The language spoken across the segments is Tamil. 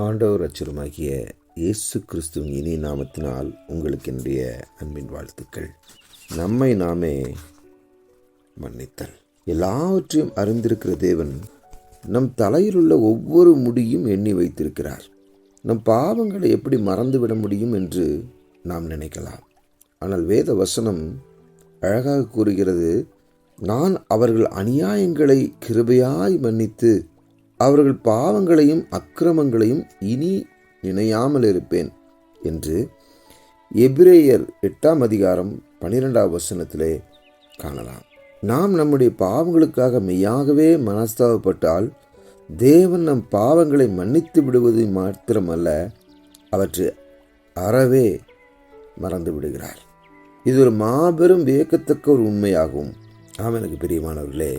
ஆண்டவர் அச்சுரமாகிய இயேசு கிறிஸ்துவின் இனி நாமத்தினால் உங்களுக்கு என்னுடைய அன்பின் வாழ்த்துக்கள். நம்மை நாமே மன்னித்தல். எல்லாவற்றையும் அறிந்திருக்கிற தேவன் நம் தலையில் உள்ள ஒவ்வொரு முடியும் எண்ணி வைத்திருக்கிறார். நம் பாவங்களை எப்படி மறந்துவிட முடியும் என்று நாம் நினைக்கலாம். ஆனால் வேத வசனம் அழகாக கூறுகிறது நான் அவர்கள் அநியாயங்களை கிருபையாய் மன்னித்து அவர்கள் பாவங்களையும் அக்கிரமங்களையும் இனி நினையாமல் இருப்பேன் என்று எபிரேயர் எட்டாம் அதிகாரம் பனிரெண்டாம் வசனத்திலே காணலாம். நாம் நம்முடைய பாவங்களுக்காக மெய்யாகவே மனஸ்தாபப்பட்டால் தேவன் நம் பாவங்களை மன்னித்து விடுவது மாத்திரமல்ல அவற்றை அறவே மறந்து விடுகிறார். இது ஒரு மாபெரும் வியக்கத்தக்க ஒரு உண்மையாகும். ஆம் எனக்கு பிரியமானவர்களே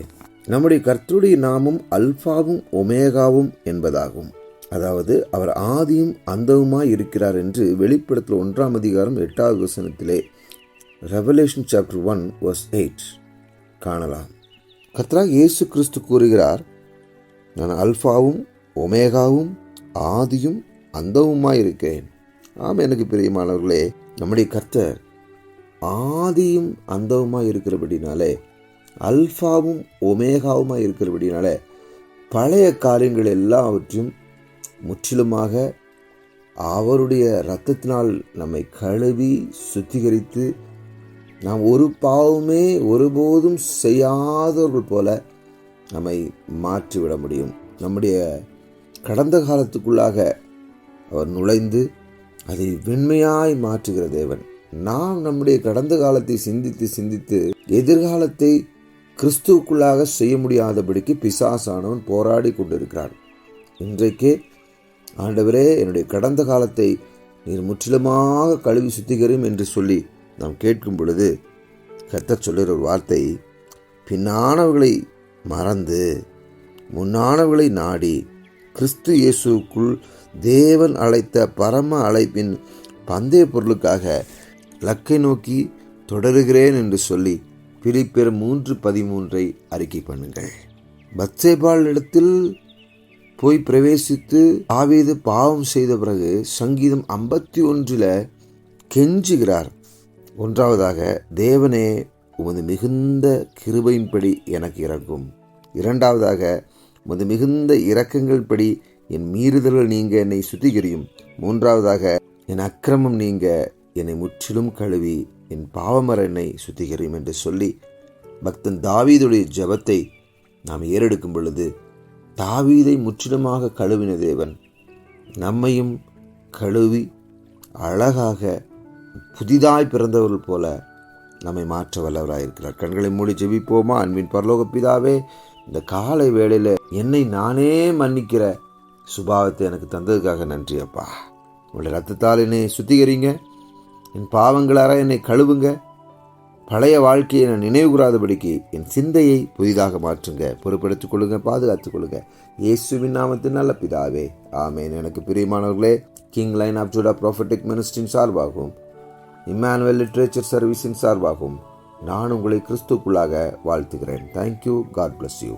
நம்முடைய கர்த்தருடைய நாமம் அல்ஃபாவும் ஒமேகாவும் என்பதாகும். அதாவது அவர் ஆதியும் அந்தவுமாய் இருக்கிறார் என்று வெளிப்படத்தில் ஒன்றாம் அதிகாரம் எட்டாவது வசனத்திலே revelation chapter one verse eight காணலாம். கர்த்தராக இயேசு கிறிஸ்து கூறுகிறார் நான் அல்ஃபாவும் ஒமேகாவும் ஆதியும் அந்தவுமாய் இருக்கிறேன் ஆம் எனக்கு பிரியமானவர்களே நம்முடைய கர்த்தர் ஆதியும் அந்தவுமாய் இருக்கிறபடினாலே அல்ஃபாவும் ஒமேகாவுமாக இருக்கிறபடினால பழைய காரியங்கள் எல்லாவற்றையும் முற்றிலுமாக அவருடைய இரத்தத்தினால் நம்மை கழுவி சுத்திகரித்து நாம் ஒரு பாவமே ஒருபோதும் செய்யாதவர்கள் போல நம்மை மாற்றிவிட முடியும். நம்முடைய கடந்த காலத்துக்குள்ளாக அவர் நுழைந்து அதை வெண்மையாய் மாற்றுகிற தேவன். நாம் நம்முடைய கடந்த காலத்தை சிந்தித்து சிந்தித்து எதிர்காலத்தை கிறிஸ்துவுக்குள்ளாக செய்ய முடியாதபடிக்கு பிசாசானவன் போராடி கொண்டிருக்கிறான். இன்றைக்கே ஆண்டவரே என்னுடைய கடந்த காலத்தை நீர் முற்றிலுமாக கழுவி சுத்திகரும் என்று சொல்லி நாம் கேட்கும் பொழுது கத்த சொல்லுகிற ஒரு வார்த்தை பின்னானவர்களை மறந்து முன்னானவர்களை நாடி கிறிஸ்து இயேசுக்குள் தேவன் அழைத்த பரம அழைப்பின் பந்தய பொருளுக்காக லக்கை நோக்கி தொடருகிறேன் என்று சொல்லி பிலிப்பெர் மூன்று பதிமூன்றை அறிக்கை பண்ணுங்கள். பத்சேபால் இடத்தில் போய் பிரவேசித்து ஆவேது பாவம் செய்த பிறகு சங்கீதம் ஐம்பத்தி ஒன்றில் கெஞ்சுகிறார். ஒன்றாவதாக தேவனே உமது மிகுந்த கிருபையின்படி எனக்கு இறங்கும் இரண்டாவதாக உமது மிகுந்த இரக்கங்கள் படி என் மீறுதல்கள் நீங்க என்னை சுத்திகரியும். மூன்றாவதாக என் அக்கிரமம் நீங்க என்னை முற்றிலும் கழுவி என் பாவமர என்னை சுத்திகரியும் என்று சொல்லி பக்தன் தாவீதுடைய ஜபத்தை நாம் ஏறெடுக்கும் பொழுது தாவீதை முற்றிலுமாக கழுவின தேவன் நம்மையும் கழுவி அழகாக புதிதாய் பிறந்தவர்கள் போல நம்மை மாற்ற வல்லவராயிருக்கிறார். கண்களை மூடி ஜெபிப்போமா? அன்பின் பரலோக பிதாவே இந்த காலை வேளையில் என்னை நானே மன்னிக்கிற சுபாவத்தை எனக்கு தந்ததுக்காக நன்றி அப்பா உங்களுடைய ரத்தத்தால் என்னை சுத்திகரிங்க. என் பாவங்களார என்னை கழுவுங்க. பழைய வாழ்க்கையை நான் நினைவுகூறாதபடிக்கு என் சிந்தையை புதிதாக மாற்றுங்க. பொறுப்பெடுத்துக் கொள்ளுங்க பாதுகாத்துக் கொள்ளுங்க. இயேசுவின் நாமத்தின் நல்ல பிதாவே. ஆமேன். எனக்கு பிரியமானவர்களே king line of Judah prophetic மினிஸ்டின் சார்பாகவும் இம்மானுவல் லிட்ரேச்சர் சர்வீஸின் சார்பாகவும் நான் உங்களை கிறிஸ்துக்குள்ளாக வாழ்த்துகிறேன். Thank you God bless you